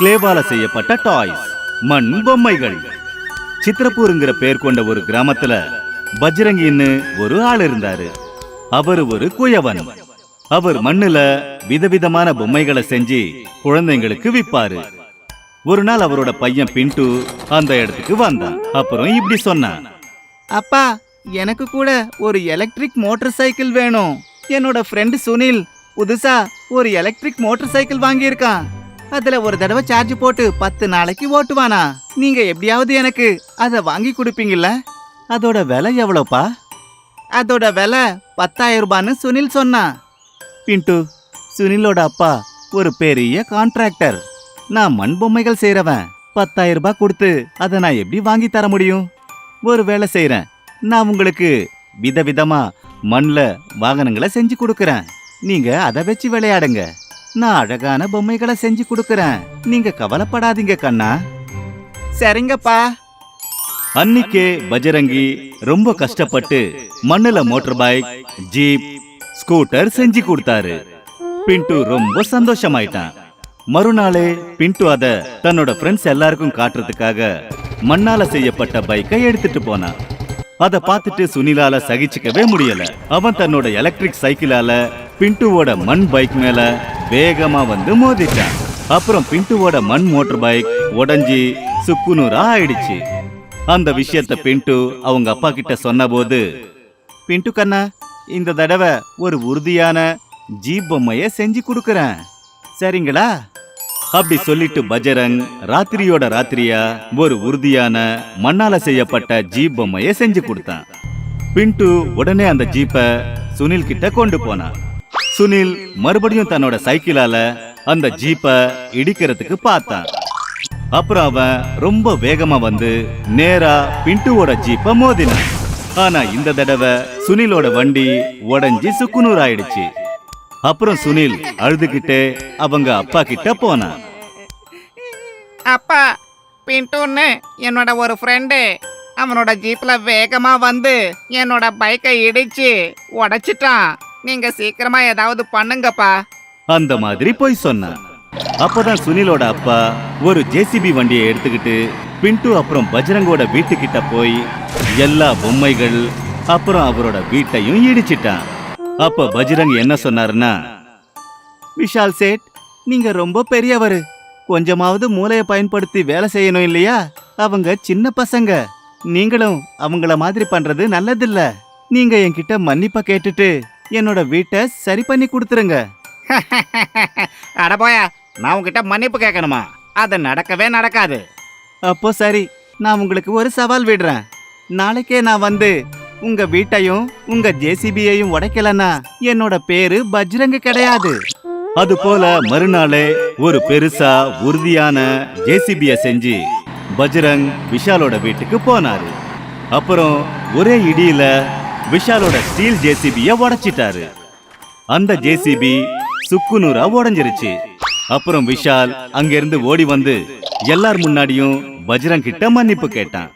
கிளேவால செய்யப்பட்ட டாய்ஸ். மண் பொம்மைகள். சித்திரப்பூருங்கிற பேர் கொண்ட ஒரு கிராமத்துல பஜ்ரங்கின்னு ஒரு ஆள் இருந்தாரு. அவர் ஒரு குயவன். அவர் மண்ணுல விதவிதமான பொம்மைகளை செஞ்சு குழந்தைங்களுக்கு விப்பாரு. ஒரு நாள் அவரோட பையன் பின்ட்டு அந்த இடத்துக்கு வந்தான். அப்புறம் இப்படி சொன்னான். அப்பா எனக்கு கூட ஒரு எலக்ட்ரிக் மோட்டார் சைக்கிள் வேணும். என்னோட ஃப்ரெண்டு சுனில் புதுசா ஒரு எலக்ட்ரிக் மோட்டார் சைக்கிள் வாங்கியிருக்கான். அதுல ஒரு தடவை சார்ஜ் போட்டு பத்து நாளைக்கு ஓட்டுவானா? நீங்க எப்படியாவது எனக்கு அதை வாங்கி கொடுப்பீங்கல்ல? அதோட விலை எவ்வளோப்பா? அதோட விலை பத்தாயிரம் ரூபான்னு சுனில் சொன்னான் பின்ட்டு சுனிலோட அப்பா ஒரு பெரிய கான்ட்ராக்டர் நான் மண் பொம்மைகள் செய்றவன். பத்தாயிரம் ரூபாய் கொடுத்து அதை நான் எப்படி வாங்கி தர முடியும்? ஒரு வேலை செய்றேன். நான் உங்களுக்கு விதவிதமா மண்ல வாகனங்களை செஞ்சு கொடுக்கறேன். நீங்க அதை வச்சு விளையாடுங்க. நான் அழகான பொம்மைகளை செஞ்சு கொடுக்கறேன். நீங்க கவலைப்படாதீங்க கண்ணா. சரிங்கப்பா. அன்னிக்கே பஜரங்கி ரொம்ப கஷ்டப்பட்டு மண்ணுல மோட்டர் பைக் ஜீப் ஸ்கூட்டர் செஞ்சு கொடுத்தாரு. பின்ட்டு ரொம்ப சந்தோஷமாயிட்டான். மறுநாளே பின்ட்டு அத தன்னோட ஃப்ரெண்ட்ஸ் எல்லாருக்கும் காட்டுறதுக்காக மண்ணால செய்யப்பட்ட பைக்கை எடுத்துட்டு போனான். அத பார்த்துட்டு சுனிலால சகிச்சுக்கவே முடியல. அவன் தன்னோட எலக்ட்ரிக் சைக்கிளால பின்ட்டுவோட மண் பைக் மேல வேகமா வந்து மோதிட்டான். அப்புறம் பின்ட்டுவோட மண் மோட்டர் பைக் உடஞ்சி சுக்குநூறா ஆயிடுச்சு. அந்த விஷயத்த பின்ட்டு அவங்க அப்பா கிட்ட சொன்னபோது பின்ட்டு கண்ணா இந்த தடவை ஒரு உறுதியான ஜீப் பொம்மைய செஞ்சு கொடுக்கறேன். சரிங்களா? அப்படி சொல்லிட்டு பஜரங் ராத்திரியோட ராத்திரியா ஒரு உறுதியான மண்ணால செய்யப்பட்ட ஜீப் பொம்மைய செஞ்சு கொடுத்தான். பின்ட்டு உடனே அந்த ஜீப்பை சுனில் கிட்ட கொண்டு போனான். சுனில் மறுபடியும் தன்னோட சைக்கிளால அந்த ஜீப்பை இடிக்கிறதுக்கு பார்த்தான். அப்புறம் அவன் ரொம்ப வேகமா வந்து நேரா பின்ட்டுவோட ஜீப்ப மோதினான். ஆனா இந்த தடவை சுனிலோட வண்டி உடஞ்சி சுக்குநூறு ஆயிடுச்சு. அப்புறம் சுனில் அழுதுகிட்டே அவங்க அப்பா கிட்ட போனான். அப்பா பின்ட்டுன்னு என்னோட ஒரு ஃப்ரெண்டு அவனோட ஜீப்ல வேகமா வந்து என்னோட பைக்கை இடிச்சு உடைச்சிட்டான். நீங்க சீக்கிரமா ஏதாவது பண்ணுங்கப்பா. அந்த மாதிரி போய் சொன்னான் அப்பதான் சுனிலோட அப்பா ஒரு ஜேசிபி வண்டியை எடுத்துக்கிட்டு பின்ட்டு அப்புறம் பஜ்ரங்கோட வீட்டுக்கிட்ட போய் எல்லா பொம்மைகள் அப்புறம் அவரோட வீட்டையும் இடிச்சிட்டான். அப்ப பஜ்ரங் என்ன சொன்னாருன்னா விஷால் சேட் நீங்க ரொம்ப பெரியவர். கொஞ்சமாவது மூளைய பயன்படுத்தி வேலை செய்யணும் இல்லையா? அவங்க சின்ன பசங்க. நீங்களும் அவங்கள மாதிரி பண்றது நல்லதில்ல. நீங்க என்கிட்ட மன்னிப்பா கேட்டுட்டு என்னோட வீட்டை சரி பண்ணி கொடுத்துருங்க. அட போயா நான் உங்ககிட்ட மன்னிப்பு கேட்கணுமா? அது நடக்கவே நடக்காது. அப்போ சரி நான் உங்களுக்கு ஒரு சவால் விடுறேன். நாளைக்கே நான் வந்து உங்க வீட்டையும் உங்க ஜேசிபியையும் உடைக்கலன்னா என்னோட பேரு பஜ்ரங்கு கிடையாது. அது போல மறுநாளே ஒரு பெருசா உறுதியான ஜேசிபிய செஞ்சு பஜ்ரங் விஷாலோட வீட்டுக்கு போனாரு. அப்புறம் ஒரே இடியில விஷாலோட ஸ்டீல் ஜேசிபிய உடைச்சிட்டாரு. அந்த ஜேசிபி சுக்குநூறா உடஞ்சிருச்சு. அப்புறம் விஷால் அங்கிருந்து ஓடி வந்து எல்லார் முன்னாடியும் பஜ்ரங் கிட்ட மன்னிப்பு கேட்டான்.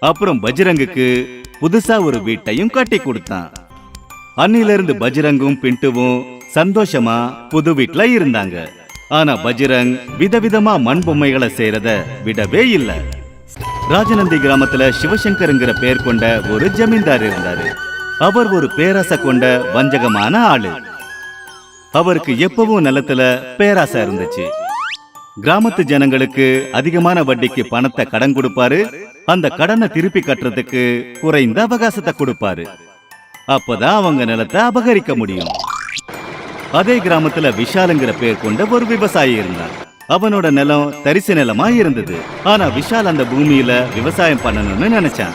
அப்புறம் பஜ்ரங்குக்கு புதுசா ஒரு வீட்டையும் கட்டி கொடுத்தான். அன்னிலிருந்து பஜ்ரங்கும் பின்ட்டுவும் சந்தோஷமா புது வீட்ல இருந்தாங்க. ஆனா பஜ்ரங் விதவிதமா மண் பொம்மைகளை செய்யறத விடவே இல்லை. ராஜநந்தி கிராமத்துல சிவசங்கருங்கிற பேர் கொண்ட ஒரு ஜமீன்தார் இருந்தாரு. அவர் ஒரு பேராசை கொண்ட வஞ்சகமான ஆளு. அவருக்கு எப்பவும் நிலத்துல பேராசை இருந்துச்சு. கிராமத்து ஜனங்களுக்கு அதிகமான வட்டிக்கு பணத்தை கடன் கொடுப்பாரு. அந்த கடனை திருப்பி கட்டுறதுக்கு குறைந்த அவகாசத்தை கொடுப்பாரு. அப்பதான் அவங்க நிலத்தை அபகரிக்க முடியும். அதே கிராமத்துல விஷாலுங்கிற பேர் கொண்ட ஒரு விவசாயி இருந்தான் அவனோட நிலம் தரிசு நிலமா இருந்தது. ஆனா விஷால் அந்த பூமியில விவசாயம் பண்ணணும்னு நினைச்சான்.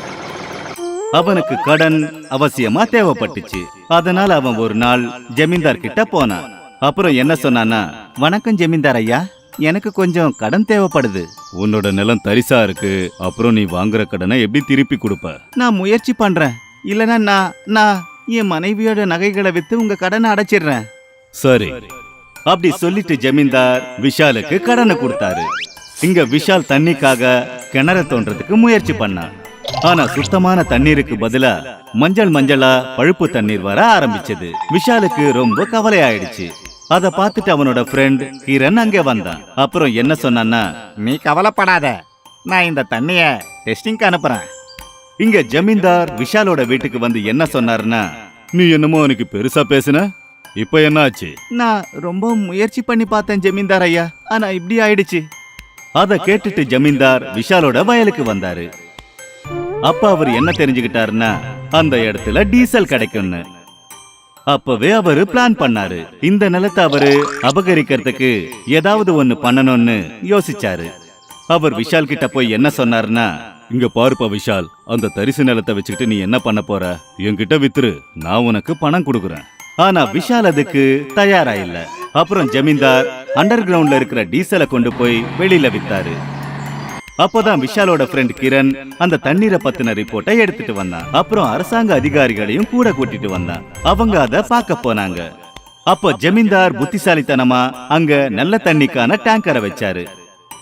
அவனுக்கு கடன் அவசியமா தேவைப்பட்டுச்சு. அதனால அவன் ஒரு நாள் ஜமீன்தார் கிட்ட போனான். அப்புறம் என்ன சொன்னானா வணக்கம் ஜமீன்தார் ஐயா எனக்கு கொஞ்சம் கடன் தேவைப்படுது. உன்னோட நிலம் தரிசா இருக்கு. அப்புறம் நீ வாங்குற கடனை எப்படி திருப்பி கொடுப்ப? நான் முயற்சி பண்றேன். இல்லனா நான் நான் என் மனைவியோட நகைகளை வித்து உங்க கடனை அடைச்சிடுறேன். சரி. அப்படி சொல்லிட்டு ஜமீன்தார் விஷாலுக்கு கடனை கொடுத்தாரு. இங்க விஷால் தண்ணிக்காக கிணற தோன்றதுக்கு முயற்சி பண்ணான். ஆனா சுத்தமான தண்ணீருக்கு பதிலா மஞ்சள் மஞ்சளா பழுப்பு தண்ணீர் வர ஆரம்பிச்சது. விஷாலுக்கு ரொம்ப கவலை ஆயிடுச்சு அத பார்த்துட்டு அவனோட ஃப்ரெண்ட் கிரண் அங்கே வந்தான். அப்புறம் என்ன சொன்னான்னா நீ கவலைப்படாத. நான் இந்த தண்ணிய டெஸ்டிங்க்கு அனுப்புறேன். இங்க ஜமீன்தார் விஷாலோட வீட்டுக்கு வந்து என்ன சொன்னாருன்னா நீ என்னமோ எனக்கு பெருசா பேசுன? இப்ப என்ன ஆச்சு நான் ரொம்ப முயற்சி பண்ணி பார்த்தேன் ஜமீன்தார் ஐயா. ஆனா இப்படி ஆயிடுச்சு. அத கேட்டுட்டு ஜமீன்தார் விஷாலோட வயலுக்கு வந்தாரு. அப்ப அவர் என்ன தெரிஞ்சுக்கிட்டாருன்னா அந்த இடத்துல டீசல் கிடைக்கும்னு. அப்பவே அவரு பிளான் பண்ணாரு. இந்த நிலத்தை அவரு அபகரிக்கிறதுக்கு ஏதாவது ஒண்ணு பண்ணணும்னு யோசிச்சாரு. அவர் விஷால் கிட்ட போய் என்ன சொன்னாருன்னா இங்க பாருப்பா விஷால் அந்த தரிசு நிலத்தை வச்சுக்கிட்டு நீ என்ன பண்ண போற? என்கிட்ட வித்துரு நான் உனக்கு பணம் கொடுக்குறேன். ஆனா விஷால் அதுக்கு தயாரா இல்ல அப்புறம் ஜமீன்தார் அண்டர் கிரவுண்ட்ல இருக்கிற டீசலை கொண்டு போய் வெளியில வித்தாரு. அப்போதான் விஷாலோட ஃப்ரெண்ட் கிரண் அந்த தண்ணீரை பத்தின ரிப்போர்ட்டை எடுத்துட்டு வந்தான். அப்புறம் அரசாங்க அதிகாரிகளையும் கூட கூட்டிட்டு வந்தான். அவங்க அதை பார்க்க போனாங்க. அப்போ ஜமீன்தார் புத்திசாலித்தனமா அங்க நல்ல தண்ணிக்கான டேங்கரை வச்சாரு.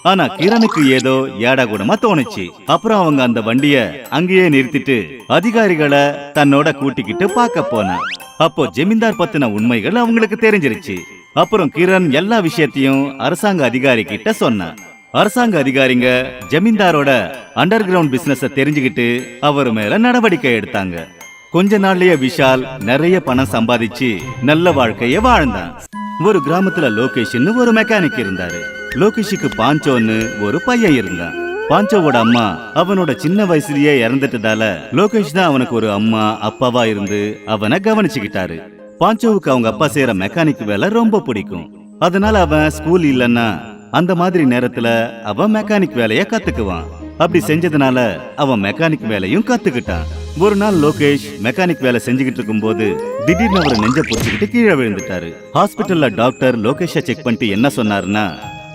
ஆனா கிரணுக்கு ஏதோ ஏடா கூடமா தோணுச்சு. அப்புறம் அவங்க அந்த வண்டிய அங்கேயே நிறுத்திட்டு அதிகாரிகளை தன்னோட கூட்டிக்கிட்டு பார்க்க போனான் அப்போ ஜமீன்தார் பத்தின உண்மைகள் அவங்களுக்கு தெரிஞ்சிருச்சு. அப்புறம் கிரண் எல்லா விஷயத்தையும் அரசாங்க அதிகாரி கிட்ட சொன்னான். அரசாங்க அதிகாரிங்க ஜமீன்தாரோட அண்டர் கிரவுண்ட் பிசினஸ தெரிஞ்சுக்கிட்டு அவர் மேல நடவடிக்கை எடுத்தாங்க. கொஞ்ச நாள்லயே விஷால் நிறைய பணம் சம்பாதிச்சு நல்ல வாழ்க்கைய வாழ்ந்தான். ஒரு கிராமத்துல லோகேஷ்னு ஒரு மெக்கானிக் இருந்தாரு. லோகேஷுக்கு பாஞ்சோன்னு ஒரு பையன் இருந்தான். பாஞ்சோவோட அம்மா அவனோட சின்ன வயசுலயே இறந்துட்டதால லோகேஷ் தான் அவனுக்கு ஒரு அம்மா அப்பாவா இருந்து அவனை கவனிச்சுக்கிட்டாரு. பாஞ்சோவுக்கு அவங்க அப்பா செய்யற மெக்கானிக் வேலை ரொம்ப பிடிக்கும். அதனால அவன் ஸ்கூல் இல்லைன்னா அந்த மாதிரி நேரத்துல அவன் மெக்கானிக் வேலைய கத்துக்குவான். அப்படி செஞ்சதுனால அவன் மெக்கானிக் வேலையும் கத்துக்கிட்டான். ஒரு நாள் லோகேஷ் மெக்கானிக் வேலை செஞ்சுக்கிட்டு இருக்கும்போது திடீர்னு அவர் நெஞ்ச பொறிச்சுக்கிட்டு கீழே விழுந்துட்டாரு. ஹாஸ்பிட்டல்ல டாக்டர் லோகேஷ செக் பண்ணிட்டு என்ன சொன்னாருன்னா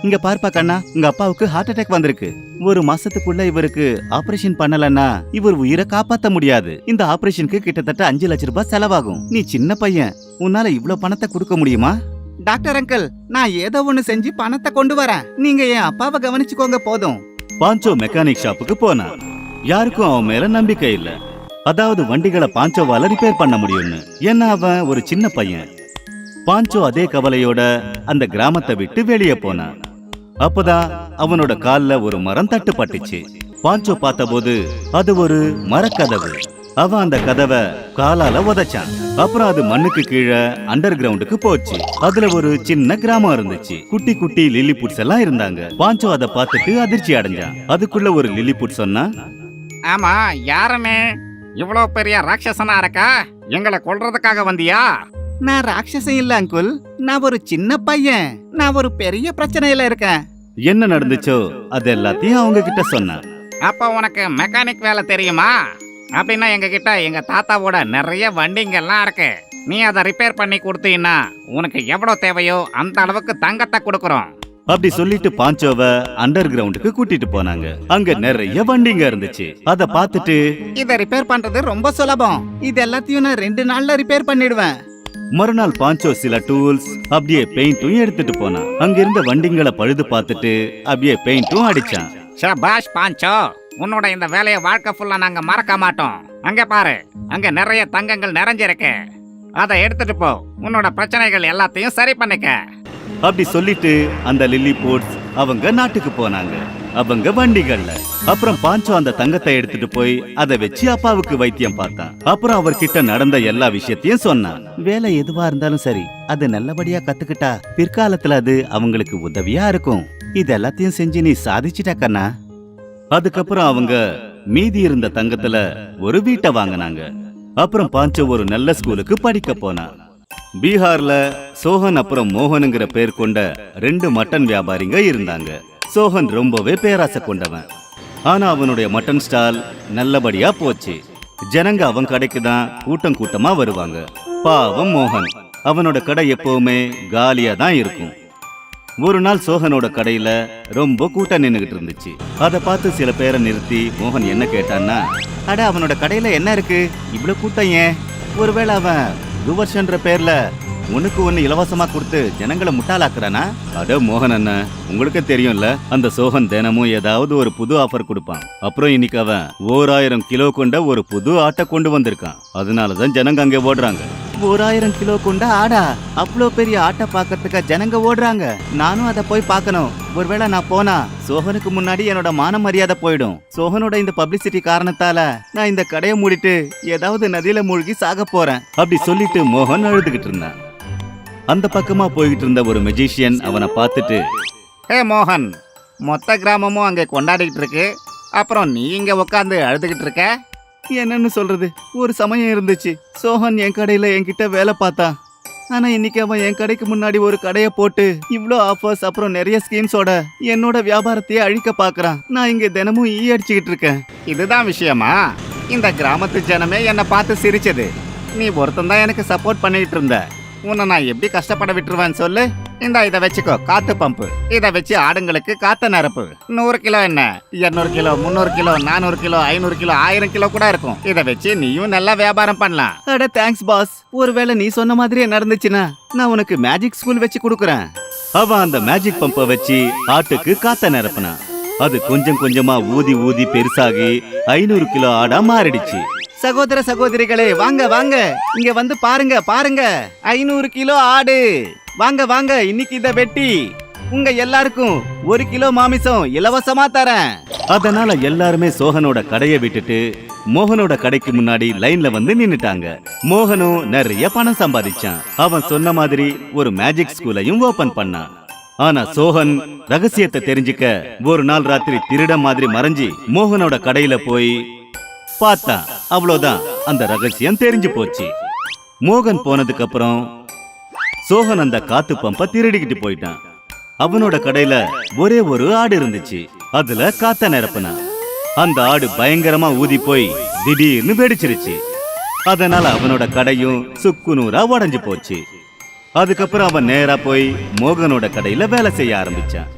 இங்க பார்ப்பா கண்ணா உங்க அப்பாவுக்கு ஹார்ட் அட்டாக் வந்திருக்கு. ஒரு மாசத்துக்குள்ள இவருக்கு ஆபரேஷன் பண்ணலன்னா இவர் உயிரை காப்பாத்த முடியாது. இந்த ஆபரேஷனுக்கு கிட்டத்தட்ட அஞ்சு லட்ச ரூபாய் செலவாகும். நீ சின்ன பையன் உன்னால இவ்ளோ பணத்தை கொடுக்க முடியுமா? டாக்டர் அங்கிள் நான் ஏதோ ஒண்ணு செஞ்சு பணத்தை கொண்டு வரேன். நீங்க என் அப்பாவை கவனிச்சுக்கோங்க போதும். பாஞ்சோ மெக்கானிக் ஷாப்புக்கு போனான் யாருக்கும் அவன் மேல நம்பிக்கை இல்ல. அதாவது வண்டிகளை பாஞ்சோவால ரிப்பேர் பண்ண முடியும்னு. ஏன்னா அவன் ஒரு சின்ன பையன். பாஞ்சோ அதே கவலையோட அந்த கிராமத்தை விட்டு வெளியே போனான் அப்பதான் அவனோட கால்ல ஒரு மரம் தட்டுப்பட்டுச்சு. பாஞ்சோ பார்த்தபோது அது ஒரு மரக்கதவு. அவன் அந்த கதவை காலால உதைச்சான். அப்புறம் அது மண்ணுக்கு கீழே அண்டர் கிரவுண்டுக்கு போச்சு. அதுல ஒரு சின்ன கிராமம் இருந்துச்சு. குட்டி குட்டி லில்லிபுட்ஸ் எல்லாம் இருந்தாங்க. பாஞ்சோ அதை பார்த்துட்டு அதிர்ச்சி அடைஞ்சான். அதுக்குள்ள ஒரு லில்லிபுட் சொன்னா ஆமா யாருன்னு இவ்வளோ பெரிய ராட்சசனா இருக்கா? எங்களை கொல்றதுக்காக வந்தியா? நான் ராட்சசன் இல்ல அங்குல் நான் ஒரு சின்ன பையன். நான் ஒரு பெரிய பிரச்சனையில இருக்கேன். என்ன நடந்துச்சோ அது எல்லாத்தையும் அவங்க கிட்ட சொன்னான் அப்ப உனக்கு மெக்கானிக் வேலை தெரியுமா? அப்படின்னா எங்க கிட்ட எங்க தாத்தாவோட நிறைய வண்டிங்கெல்லாம் இருக்கு. நீ அதை ரிப்பேர் பண்ணி கொடுத்தீன்னா உனக்கு எவ்வளவு தேவையோ அந்த அளவுக்கு தங்கத்தை கொடுக்குறோம். அப்படி சொல்லிட்டு பாஞ்சோவ அண்டர் கிரவுண்டுக்கு கூட்டிட்டு போனாங்க. அங்க நிறைய வண்டிங்க இருந்துச்சு. அத பார்த்துட்டு இதை ரிப்பேர் பண்றது ரொம்ப சுலபம். இது எல்லாத்தையும் நான் ரெண்டு நாள்ல ரிப்பேர் பண்ணிடுவேன். மறுநாள் பாஞ்சோ சில டூல்ஸ் அப்படியே பெயிண்டும் எடுத்துட்டு போனான். அங்க இருந்த வண்டிங்களை பழுது பார்த்துட்டு அப்படியே பெயிண்டும் அடிச்சான். ஷபாஷ் பாஞ்சோ உன்னோட இந்த வேலையை வாழ்க்கை ஃபுல்லா நாங்க மறக்க மாட்டோம். அங்க பாரு அங்க நிறைய தங்கங்கள் நிறைஞ்சிருக்கு. அதை எடுத்துட்டு போ உன்னோட பிரச்சனைகள் எல்லாத்தையும் சரி பண்ணிக்க. அப்படி சொல்லிட்டு அந்த லில்லி போட்ஸ் அவங்க நாட்டுக்கு போனாங்க. அவங்க வண்டிகள்ல. அப்புறம் பாஞ்சோ அந்த தங்கத்தை எடுத்துட்டு போய் அதை வச்சு அப்பாவுக்கு வைத்தியம் பார்த்தான் அப்புறம் அவர்கிட்ட நடந்த எல்லா விஷயத்தையும் சொன்னான் வேலை எதுவா இருந்தாலும் சரி அது நல்லபடியா கத்துக்கிட்டா பிற்காலத்துல அது அவங்களுக்கு உதவியா இருக்கும். இது எல்லாத்தையும் செஞ்சு நீ சாதிச்சிட்ட கண்ணா. அதுக்கப்புறம் அவங்க மீதி இருந்த தங்கத்துல ஒரு வீட்டை வாங்கினாங்க. அப்புறம் பாஞ்சோ ஒரு நல்ல ஸ்கூலுக்கு படிக்க போனான் பீகார்ல சோஹன் அப்புறம் மோகனுங்கிற பேர் கொண்ட ரெண்டு மட்டன் வியாபாரிங்க இருந்தாங்க. சோஹன் ரொம்பவே பேராசை கொண்டவன். ஆனா அவனுடைய மட்டன் ஸ்டால் நல்லபடியா போச்சு. ஜனங்க அவன் கடைக்கு தான் கூட்டம் கூட்டமா வருவாங்க. பாவம் மோகன். அவனோட கடை எப்பவுமே காலியா தான் இருக்கும். ஒரு நாள் சோகனோட கடையில ரொம்ப கூட்டம் நின்றுகிட்டு இருந்துச்சு. அதை பார்த்து சில பேரை நிறுத்தி மோகன் என்ன கேட்டான்னா அட அவனோட கடையில என்ன இருக்கு? இவ்வளவு கூட்டம் ஏன்? ஒருவேளை அவன் துவர்ஷன்ற பேர்ல உனக்கு ஒண்ணு இலவசமா கொடுத்து ஜனங்களை முட்டாளாக்குறானா? அட மோகன் அண்ணன் உங்களுக்கே தெரியும்ல அந்த சோகன் தினமும் ஏதாவது ஒரு புது ஆஃபர் கொடுப்பான். அப்புறம் இன்னைக்கு அவன் ஓராயிரம் கிலோ கொண்ட ஒரு புது ஆட்டை கொண்டு வந்திருக்கான். அதனாலதான் ஜனங்க அங்கே ஓடுறாங்க. ஓராயிரம் கிலோ கொண்ட ஆடா? அவ்வளோ பெரிய ஆட்டை பார்க்கறதுக்கு ஜனங்க ஓடுறாங்க. நானும் அதை போய் பார்க்கணும். ஒருவேளை நான் போனா சோகனுக்கு முன்னாடி என்னோட மான மரியாதை போயிடும். சோகனோட இந்த பப்ளிசிட்டி காரணத்தால நான் இந்த கடையை மூடிட்டு ஏதாவது நதியில மூழ்கி சாக போறேன். அப்படி சொல்லிட்டு மோகன் அழுதுகிட்டு இருந்தான். அந்த பக்கமா போய்கிட்டு இருந்த ஒரு மெஜிஷியன் அவனை பார்த்துட்டு ஹே மோகன் மொத்த கிராமமும் அங்கே கொண்டாடிக்கிட்டு இருக்கு. அப்புறம் நீ இங்க உட்காந்து அழுதுகிட்டு இருக்க? என்னன்னு சொல்றது? ஒரு சமயம் இருந்துச்சு. சோஹன் என் கடையில என்கிட்ட வேலை பார்த்தான் ஆனா இன்னைக்கு அவன் என் கடைக்கு முன்னாடி ஒரு கடையை போட்டு இவ்ளோ ஆஃபர்ஸ் அப்புறம் நிறைய ஸ்கீம்ஸோட என்னோட வியாபாரத்தையே அழிக்க பாக்குறான் நான் இங்க தினமும் ஈ அடிச்சுக்கிட்டு இருக்கேன். இதுதான் விஷயமா? இந்த கிராமத்து ஜனமே என்னை பார்த்து சிரிச்சது. நீ ஒருத்தன் தான் எனக்கு சப்போர்ட் பண்ணிட்டு இருந்த. உன்னை நான் எப்படி கஷ்டப்பட விட்டுருவேன்னு சொல்லு? இந்த இதை வச்சுக்கோ. காத்து பம்பு. இதை வச்சு ஆடுங்களுக்கு காத்த நிரப்பு. நூறு கிலோ என்ன? இருநூறு கிலோ முந்நூறு கிலோ நானூறு கிலோ ஐநூறு கிலோ ஆயிரம் கிலோ கூட இருக்கும். இதை வச்சு நீயும் நல்லா வியாபாரம் பண்ணலாம். அட தேங்க்ஸ் பாஸ் ஒருவேளை நீ சொன்ன மாதிரியே நடந்துச்சுன்னா நான் உனக்கு மேஜிக் ஸ்கூல் வச்சு கொடுக்குறேன். அவன் அந்த மேஜிக் பம்பை வச்சு ஆட்டுக்கு காத்த நிரப்புனான். அது கொஞ்சம் கொஞ்சமா ஊதி ஊதி பெருசாகி ஐநூறு கிலோ ஆடா மாறிடுச்சு. சகோதர சகோதரிகளே வாங்க வாங்க. இங்க வந்து பாருங்க பாருங்க. ஐநூறு கிலோ ஆடு. வாங்க வாங்க இன்னைக்கு இத வெட்டி. உங்க எல்லாருக்கும் ஒரு கிலோ மாமிசம் இலவசமா தரேன். அதனால எல்லாருமே சோகனோட கடையை விட்டுட்டு மோகனோட கடைக்கு முன்னாடி லைன்ல வந்து நின்னுட்டாங்க. மோகனும் நிறைய பணம் சம்பாதிச்சான். அவன் சொன்ன மாதிரி ஒரு மேஜிக் ஸ்கூலையும் ஓபன் பண்ணான். ஆனா சோகன் ரகசியத்தை தெரிஞ்சுக்க ஒரு நாள் ராத்திரி திருட மாதிரி மறைஞ்சி மோகனோட கடையில போய் பார்த்தான் அவ்வளவுதான் அந்த ரகசியம் தெரிஞ்சு போச்சு. மோகன் போனதுக்கு அப்புறம் சோகன் அந்த காத்து பம்ப திருடிக்கிட்டு போயிட்டான். அவனோட கடையில ஒரே ஒரு ஆடு இருந்துச்சு. அதுல காத்த நிரப்புனான். அந்த ஆடு பயங்கரமா ஊதி போய் திடீர்னு வெடிச்சிருச்சு. அதனால அவனோட கடையும் சுக்கு நூறா உடஞ்சு போச்சு. அதுக்கப்புறம் அவன் நேரா போய் மோகனோட கடையில வேலை செய்ய ஆரம்பிச்சான்.